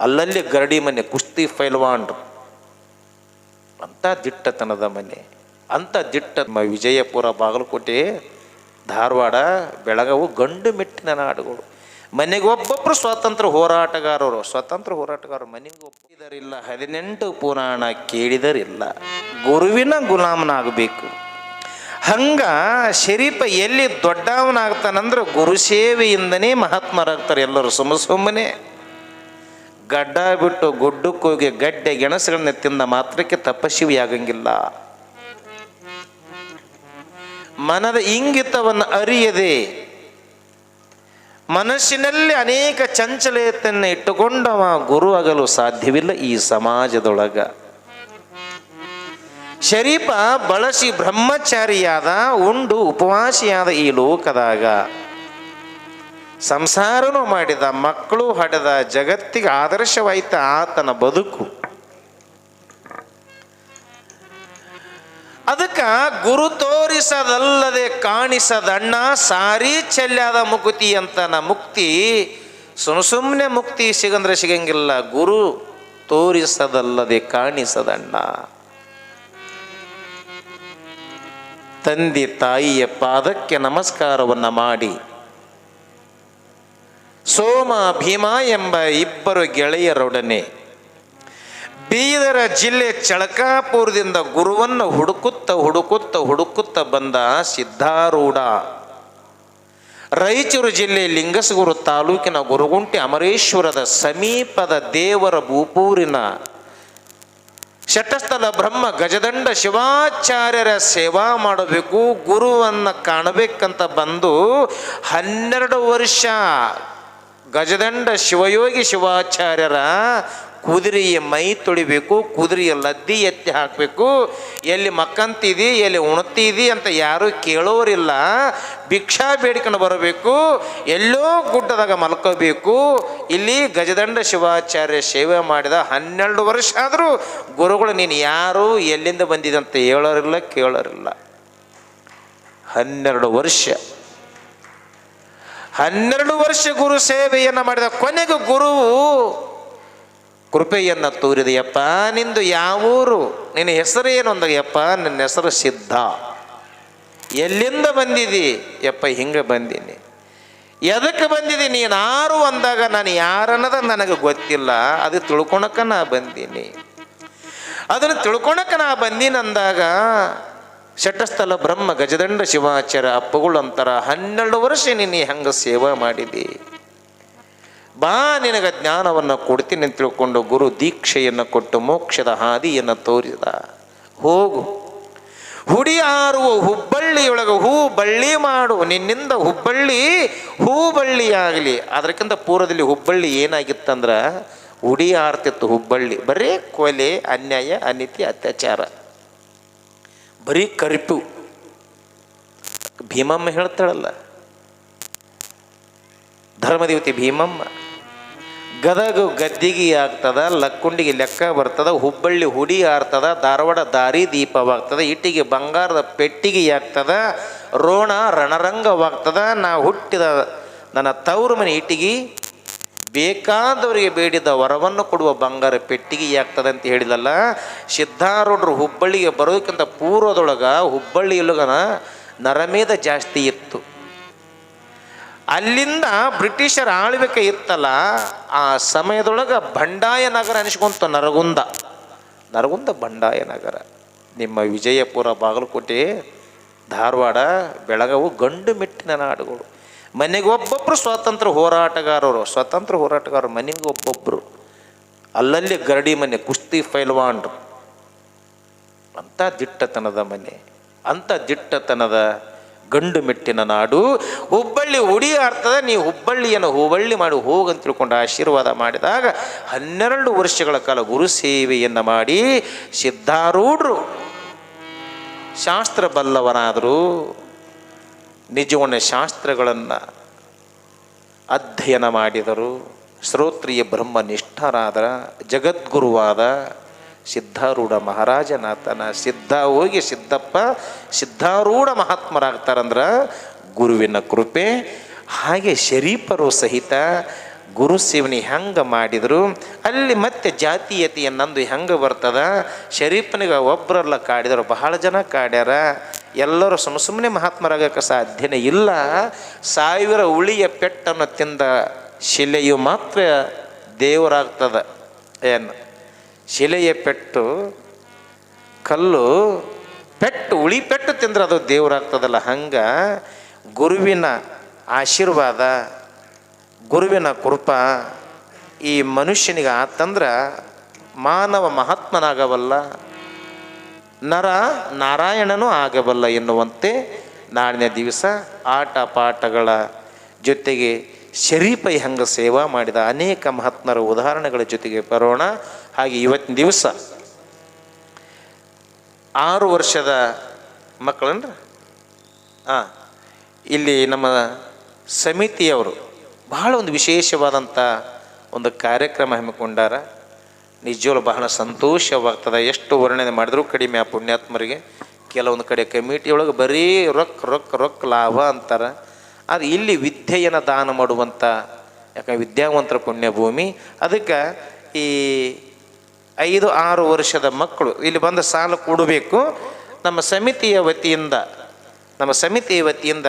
ಅಲ್ಲಲ್ಲಿ ಗರಡಿ ಮನೆ, ಕುಸ್ತಿ ಫೈಲ್ವಾನ್ರು. ಅಂಥ ದಿಟ್ಟತನದ ಮನೆ. ಅಂಥ ದಿಟ್ಟ ವಿಜಯಪುರ, ಬಾಗಲಕೋಟೆ, ಧಾರವಾಡ, ಬೆಳಗಾವು ಗಂಡು ಮೆಟ್ಟಿನ ನಾಡುಗಳು. ಮನೆಗೆ ಒಬ್ಬೊಬ್ಬರು ಸ್ವಾತಂತ್ರ್ಯ ಹೋರಾಟಗಾರರು. ಸ್ವಾತಂತ್ರ್ಯ ಹೋರಾಟಗಾರರು ಮನೆಗೆ ಒಪ್ಪಿದರಿಲ್ಲ. ಹದಿನೆಂಟು ಪುರಾಣ ಕೇಳಿದರಿಲ್ಲ. ಗುರುವಿನ ಗುಲಾಮನಾಗಬೇಕು. ಹಂಗ ಶರೀಫ ಎಲ್ಲಿ ದೊಡ್ಡವನಾಗ್ತಾನಂದ್ರೆ ಗುರು ಸೇವೆಯಿಂದನೇ ಮಹಾತ್ಮರಾಗ್ತಾರೆ ಎಲ್ಲರೂ. ಸುಮ್ಮ ಸುಮ್ಮನೆ. ಗಡ್ಡ ಬಿಟ್ಟು ಗುಡ್ಡಕ್ಕೆ ಕೂಗಿ ಗಡ್ಡೆ ಗೆಣಸುಗಳನ್ನ ತಿಂದ ಮಾತ್ರಕ್ಕೆ ತಪಸ್ವಿ ಆಗಂಗಿಲ್ಲ ಮನದ ಇಂಗಿತವನ್ನು ಅರಿಯದೆ ಮನಸ್ಸಿನಲ್ಲಿ ಅನೇಕ ಚಂಚಲತೆಯನ್ನು ಇಟ್ಟುಕೊಂಡವ ಗುರು ಆಗಲು ಸಾಧ್ಯವಿಲ್ಲ ಈ ಸಮಾಜದೊಳಗ. ಶರೀಫ ಬಳಸಿ ಬ್ರಹ್ಮಚಾರಿಯಾದ, ಉಂಡು ಉಪವಾಸಿಯಾದ ಈ ಲೋಕದಾಗ. ಸಂಸಾರನೂ ಮಾಡಿದ ಮಕ್ಕಳು ಹಡೆದ ಜಗತ್ತಿಗೆ ಆದರ್ಶವಾಯಿತ ಆತನ ಬದುಕು. ಅದಕ್ಕೆ ಗುರು ತೋರಿಸದಲ್ಲದೆ ಕಾಣಿಸದಣ್ಣ ಸಾರಿ ಚೆಲ್ಲಾದ ಮುಕುತಿ ಅಂತನ ಮುಕ್ತಿ, ಸುಮ್ ಸುಮ್ಮನೆ ಮುಕ್ತಿ ಸಿಗಂದ್ರೆ ಸಿಗಂಗಿಲ್ಲ. ಗುರು ತೋರಿಸದಲ್ಲದೆ ಕಾಣಿಸದಣ್ಣ. ತಂದೆ ತಾಯಿಯ ಪಾದಕ್ಕೆ ನಮಸ್ಕಾರವನ್ನು ಮಾಡಿ. ಸೋಮ ಭೀಮ ಎಂಬ ಇಬ್ಬರು ಗೆಳೆಯರೊಡನೆ ಬೀದರ ಜಿಲ್ಲೆ ಚಳಕಾಪುರದಿಂದ ಗುರುವನ್ನು ಹುಡುಕುತ್ತ ಹುಡುಕುತ್ತ ಹುಡುಕುತ್ತ ಬಂದ ಸಿದ್ಧಾರೂಢ. ರಾಯಚೂರು ಜಿಲ್ಲೆ ಲಿಂಗಸಗೂರು ತಾಲೂಕಿನ ಗುರುಗುಂಟೆ ಅಮರೇಶ್ವರದ ಸಮೀಪದ ದೇವರ ಭೂಪೂರಿನ ಶಟಸ್ಥಲ ಬ್ರಹ್ಮ ಗಜದಂಡ ಶಿವಾಚಾರ್ಯರ ಸೇವಾ ಮಾಡಬೇಕು, ಗುರುವನ್ನು ಕಾಣಬೇಕಂತ ಬಂದು ಹನ್ನೆರಡು ವರ್ಷ ಗಜದಂಡ ಶಿವಯೋಗಿ ಶಿವಾಚಾರ್ಯರ ಕುದುರೆಯ ಮೈ ತೊಳಿಬೇಕು, ಕುದುರೆಯ ಲದ್ದಿ ಎತ್ತಿ ಹಾಕಬೇಕು. ಎಲ್ಲಿ ಮಕ್ಕಂತಿದಿ, ಎಲ್ಲಿ ಉಣ್ತಿದಿ ಅಂತ ಯಾರೂ ಕೇಳೋರಿಲ್ಲ. ಭಿಕ್ಷಾ ಬೇಡ್ಕೊಂಡು ಬರಬೇಕು. ಎಲ್ಲೋ ಗುಡ್ಡದಾಗ ಮಲ್ಕೋಬೇಕು. ಇಲ್ಲಿ ಗಜದಂಡ ಶಿವಾಚಾರ್ಯ ಸೇವೆ ಮಾಡಿದ ಹನ್ನೆರಡು ವರ್ಷ ಆದರೂ ಗುರುಗಳು ನೀನು ಯಾರು ಎಲ್ಲಿಂದ ಬಂದಿದಂತ ಹೇಳೋರಿಲ್ಲ, ಕೇಳೋರಿಲ್ಲ. ಹನ್ನೆರಡು ವರ್ಷ. ಹನ್ನೆರಡು ವರ್ಷ ಗುರು ಸೇವೆಯನ್ನು ಮಾಡಿದ ಕೊನೆಗೆ ಗುರುವು ಕೃಪೆಯನ್ನು ತೋರಿದೆಯಪ್ಪ ನಿಂದು ಯಾವೂರು? ನಿನ್ನ ಹೆಸರು ಏನು? ಅಂದಯ್ಯಪ್ಪ ನನ್ನ ಹೆಸರು ಸಿದ್ಧ. ಎಲ್ಲಿಂದ ಬಂದಿದಿ? ಯಪ್ಪ, ಹಿಂಗೆ ಬಂದೀನಿ. ಎದಕ್ಕೆ ಬಂದಿದ್ದಿ ನೀನಾರು ಅಂದಾಗ, ನಾನು ಯಾರನ್ನದ ನನಗೆ ಗೊತ್ತಿಲ್ಲ. ಅದು ತಿಳ್ಕೊಳಕ ನಾ ಬಂದೀನಿ. ಅದನ್ನು ತಿಳ್ಕೊಳಕ್ಕೆ ನಾ ಬಂದೀನಿ ಅಂದಾಗ ಶಟಸ್ಥಲ ಬ್ರಹ್ಮ ಗಜದಂಡ ಶಿವಾಚಾರ್ಯ ಅಪ್ಪಗಳಂತರ ಹನ್ನೆರಡು ವರ್ಷ ನೀನು ಹೆಂಗೆ ಸೇವೆ ಮಾಡಿದಿ? ಬಾ, ನಿನಗೆ ಜ್ಞಾನವನ್ನು ಕೊಡ್ತೀನಿ ಅಂತ ತಿಳ್ಕೊಂಡು ಗುರು ದೀಕ್ಷೆಯನ್ನು ಕೊಟ್ಟು ಮೋಕ್ಷದ ಹಾದಿಯನ್ನು ತೋರಿದ. ಹೋಗು. ಹುಡಿ ಹಾರುವ ಹುಬ್ಬಳ್ಳಿಯೊಳಗೆ ಹೂ ಬಳ್ಳಿ ಮಾಡು. ನಿನ್ನಿಂದ ಹುಬ್ಬಳ್ಳಿ ಹೂ ಬಳ್ಳಿಯಾಗಲಿ ಅದಕ್ಕಿಂತ ಪೂರ್ವದಲ್ಲಿ ಹುಬ್ಬಳ್ಳಿ ಏನಾಗಿತ್ತಂದ್ರೆ ಉಡಿ ಆರ್ತಿತ್ತು ಹುಬ್ಬಳ್ಳಿ. ಬರೀ ಕೊಲೆ, ಅನ್ಯಾಯ ಅನಿತಿ ಅತ್ಯಾಚಾರ. ಬರೀ ಕರಿಪು. ಭೀಮಮ್ಮ ಹೇಳ್ತಾಳಲ್ಲ. ಧರ್ಮದೇವತೆ ಭೀಮಮ್ಮ. ಗದಗ ಗದ್ದಿಗೆ ಆಗ್ತದ, ಲಕ್ಕುಂಡಿಗೆ ಲೆಕ್ಕ ಬರ್ತದ, ಹುಬ್ಬಳ್ಳಿ ಹುಡಿ ಆರ್ತದ, ಧಾರವಾಡ ದಾರಿ ದೀಪವಾಗ್ತದ, ಇಟ್ಟಿಗೆ ಬಂಗಾರದ ಪೆಟ್ಟಿಗೆ ಆಗ್ತದ, ರೋಣ ರಣರಂಗವಾಗ್ತದ, ನಾ ಹುಟ್ಟಿದ ನನ್ನ ತವರು ಮನೆ ಇಟ್ಟಿಗೆ ಬೇಕಾದವರಿಗೆ ಬೇಡಿದ ವರವನ್ನು ಕೊಡುವ ಬಂಗಾರ ಪೆಟ್ಟಿಗೆ ಆಗ್ತದೆ ಅಂತ ಹೇಳಿದಲ್ಲ, ಸಿದ್ಧಾರೂಢರು ಹುಬ್ಬಳ್ಳಿಗೆ ಬರೋದಕ್ಕಿಂತ ಪೂರ್ವದೊಳಗ ಇಲ್ಲಗನ ನರಮೇಧ ಜಾಸ್ತಿ ಇತ್ತು. ಅಲ್ಲಿಂದ ಬ್ರಿಟಿಷರ ಆಳ್ವಿಕೆ ಇತ್ತಲ್ಲ, ಆ ಸಮಯದೊಳಗೆ ಬಂಡಾಯ ನಗರ ಅನಿಸ್ಕೊಂತ ನರಗುಂದ. ನರಗುಂದ ಬಂಡಾಯ ನಗರ. ನಿಮ್ಮ ವಿಜಯಪುರ ಬಾಗಲಕೋಟೆ, ಧಾರವಾಡ, ಬೆಳಗಾವು ಗಂಡು ಮೆಟ್ಟಿನ ನಾಡುಗಳು. ಮನೆಗೆ ಒಬ್ಬೊಬ್ಬರು ಸ್ವಾತಂತ್ರ್ಯ ಹೋರಾಟಗಾರರು ಸ್ವಾತಂತ್ರ್ಯ ಹೋರಾಟಗಾರರು ಮನೆಗೆ ಒಬ್ಬೊಬ್ಬರು ಅಲ್ಲಲ್ಲಿ ಗರಡಿ ಮನೆ, ಕುಸ್ತಿ ಫೈಲ್ವಾಂಡ್ರು ಅಂಥ ದಿಟ್ಟತನದ ಮನೆ ಅಂಥ ದಿಟ್ಟತನದ ಗಂಡು ಮೆಟ್ಟಿನ ನಾಡು. ಹುಬ್ಬಳ್ಳಿ ಉಡಿ ಅರ್ಥದ ನೀವು ಹುಬ್ಬಳ್ಳಿಯನ್ನು ಹುಬ್ಬಳ್ಳಿ ಮಾಡಿ ಹೋಗಂತ ತಿಳ್ಕೊಂಡು ಆಶೀರ್ವಾದ ಮಾಡಿದಾಗ ಹನ್ನೆರಡು ವರ್ಷಗಳ ಕಾಲ ಗುರು ಸೇವೆಯನ್ನು ಮಾಡಿ ಸಿದ್ಧಾರೂಢರು. ಶಾಸ್ತ್ರ ಬಲ್ಲವನಾದರು ನಿಜವನ್ನ ಶಾಸ್ತ್ರಗಳನ್ನು ಅಧ್ಯಯನ ಮಾಡಿದರು. ಶ್ರೋತ್ರಿಯ ಬ್ರಹ್ಮ ನಿಷ್ಠರಾದ ಜಗದ್ಗುರುವಾದ ಸಿದ್ಧಾರೂಢ ಮಹಾರಾಜನಾಥನ ಸಿದ್ಧ ಹೋಗಿ ಸಿದ್ಧಪ್ಪ ಸಿದ್ಧಾರೂಢ ಮಹಾತ್ಮರಾಗ್ತಾರಂದ್ರೆ ಗುರುವಿನ ಕೃಪೆ, ಹಾಗೆ ಶರೀಫರು ಸಹಿತ ಗುರು ಸೇವನೆ ಹೆಂಗೆ ಮಾಡಿದರು. ಅಲ್ಲಿ ಮತ್ತೆ ಜಾತೀಯತೆಯನ್ನಂದು ಹೆಂಗೆ ಬರ್ತದ? ಶರೀಫನಿಗೆ ಒಬ್ಬರಲ್ಲ ಕಾಡಿದರು, ಬಹಳ ಜನ ಕಾಡ್ಯಾರ. ಎಲ್ಲರೂ ಸುಮ್ಮ ಸುಮ್ಮನೆ ಮಹಾತ್ಮರಾಗಕ್ಕೆ ಸಾಧ್ಯನೇ ಇಲ್ಲ. ಸಾವಿರ ಉಳಿಯ ಪೆಟ್ಟನ್ನು ತಿಂದ ಶಿಲೆಯು ಮಾತ್ರ ದೇವರಾಗ್ತದ. ಏನು? ಶಿಲೆಯ ಪೆಟ್ಟು, ಕಲ್ಲು, ಪೆಟ್ಟು ಉಳಿ ಪೆಟ್ಟು ತಿಂದ್ರೆ ಅದು ದೇವರಾಗ್ತದಲ್ಲ. ಹಂಗೆ ಗುರುವಿನ ಆಶೀರ್ವಾದ, ಗುರುವಿನ ಕೃಪ ಈ ಮನುಷ್ಯನಿಗೆ ಆತಂದ್ರೆ ಮಾನವ ಮಹಾತ್ಮನಾಗಬಲ್ಲ ನರ ನಾರಾಯಣನೂ ಆಗಬಲ್ಲ ಎನ್ನುವಂತೆ ನಾಳಿನ ದಿವಸ ಆಟ ಪಾಠಗಳ ಜೊತೆಗೆ ಶರೀಫ ಹೆಂಗೆ ಸೇವಾ ಮಾಡಿದ ಅನೇಕ ಮಹಾತ್ಮರ ಉದಾಹರಣೆಗಳ ಜೊತೆಗೆ ಬರೋಣ. ಹಾಗೆ ಇವತ್ತಿನ ದಿವಸ ಆರು ವರ್ಷದ ಮಕ್ಕಳನ್ರ? ಹಾಂ ಇಲ್ಲಿ ನಮ್ಮ ಸಮಿತಿಯವರು ಬಹಳ ಒಂದು ವಿಶೇಷವಾದಂಥ ಒಂದು ಕಾರ್ಯಕ್ರಮ ಹಮ್ಮಿಕೊಂಡಾರ. ನಿಜವಾಗ್ಲೂ ಬಹಳ ಸಂತೋಷವಾಗ್ತದೆ. ಎಷ್ಟು ವರ್ಣನೆ ಮಾಡಿದ್ರು ಕಡಿಮೆ ಆ ಪುಣ್ಯಾತ್ಮರಿಗೆ. ಕೆಲವೊಂದು ಕಡೆ ಕಮಿಟಿಯೊಳಗೆ ಬರೀ ರೊಕ್ಕ ರೊಕ್ಕ ರೊಕ್ಕ ಲಾಭ ಅಂತಾರೆ. ಅದು ಇಲ್ಲಿ ವಿದ್ಯೆಯನ್ನು ದಾನ ಮಾಡುವಂಥ ಯಾಕಂದ್ರೆ ವಿದ್ಯಾವಂತರ ಪುಣ್ಯಭೂಮಿ. ಅದಕ್ಕೆ ಈ ಐದು, ಆರು ವರ್ಷದ ಮಕ್ಕಳು, ಇಲ್ಲಿ ಬಂದು ಸಾಲ ಕೊಡಬೇಕು. ನಮ್ಮ ಸಮಿತಿಯ ವತಿಯಿಂದ, ನಮ್ಮ ಸಮಿತಿಯ ವತಿಯಿಂದ